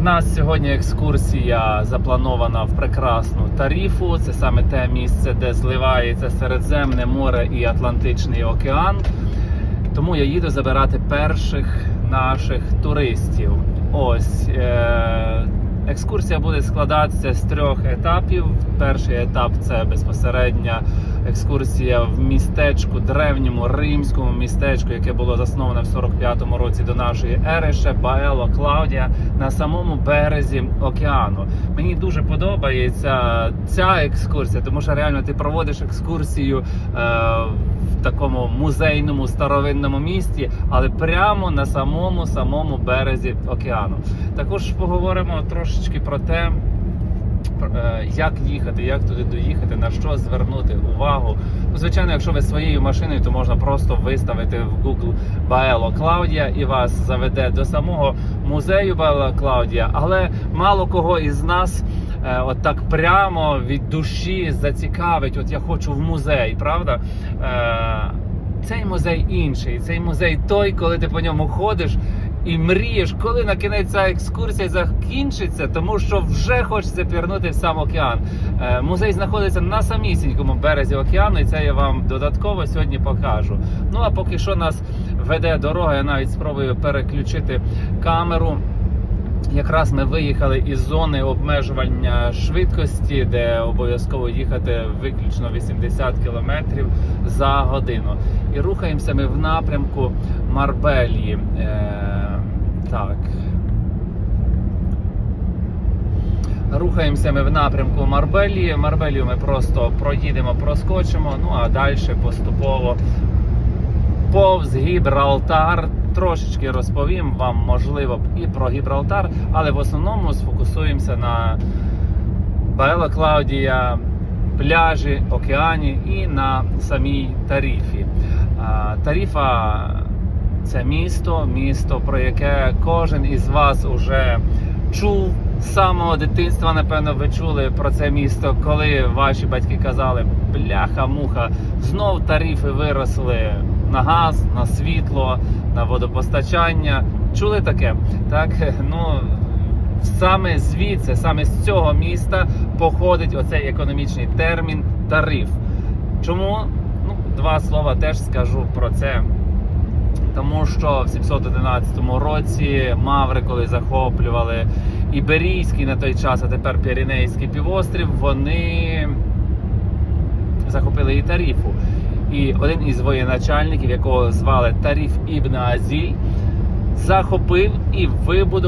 У нас сьогодні екскурсія запланована в прекрасну тарифу. Це саме те місце, де зливається Середземне море і Атлантичний океан. Тому я їду забирати перших наших туристів. Ось е- екскурсія буде складатися з трьох етапів. Перший етап це безпосередня екскурсія в містечку, древньому римському містечку, яке було засноване в 45-му році до нашої ери, ще Баело Клаудія на самому березі океану. Мені дуже подобається ця екскурсія, тому що реально ти проводиш екскурсію е, в такому музейному старовинному місті, але прямо на самому самому березі океану. Також поговоримо трошечки про те. Е, Як їхати, як туди доїхати, на що звернути увагу. Ну, звичайно, якщо ви своєю машиною, то можна просто виставити в Google Baelo Claudia і вас заведе до самого музею Baelo Claudia. Але мало кого із нас е, от так прямо від душі зацікавить. От я хочу в музей, правда? Е, цей музей інший. Цей музей той, коли ти по ньому ходиш. І мрієш, коли на кінець ця екскурсія закінчиться, тому що вже хочеться пірнути в сам океан. Е, музей знаходиться на самісінькому березі океану, і це я вам додатково сьогодні покажу. Ну а поки що нас веде дорога, я навіть спробую переключити камеру. Якраз ми виїхали із зони обмежування швидкості, де обов'язково їхати виключно 80 км за годину. І рухаємося ми в напрямку Марбелії. Так. Рухаємося ми в напрямку Марбелії. Марбелію ми просто проїдемо, проскочимо, ну а далі поступово повз Гібралтар. Трошечки розповім вам, можливо, і про Гібралтар, але в основному сфокусуємося на Баела Клаудія, пляжі, океані і на самій Тарифі. А, Тарифа це місто, місто, про яке кожен із вас уже чув з самого дитинства. Напевно, ви чули про це місто, коли ваші батьки казали бляха-муха, знов тарифи виросли на газ, на світло, на водопостачання. Чули таке? Так, ну саме звідси, саме з цього міста походить оцей економічний термін тариф. Чому? Ну, два слова теж скажу про це. Тому що в 711 році маври, коли захоплювали Іберійський на той час, а тепер Піренейський півострів, вони захопили і тарифу. І один із воєначальників, якого звали Тариф Ібн Азіль, захопив і вибудував.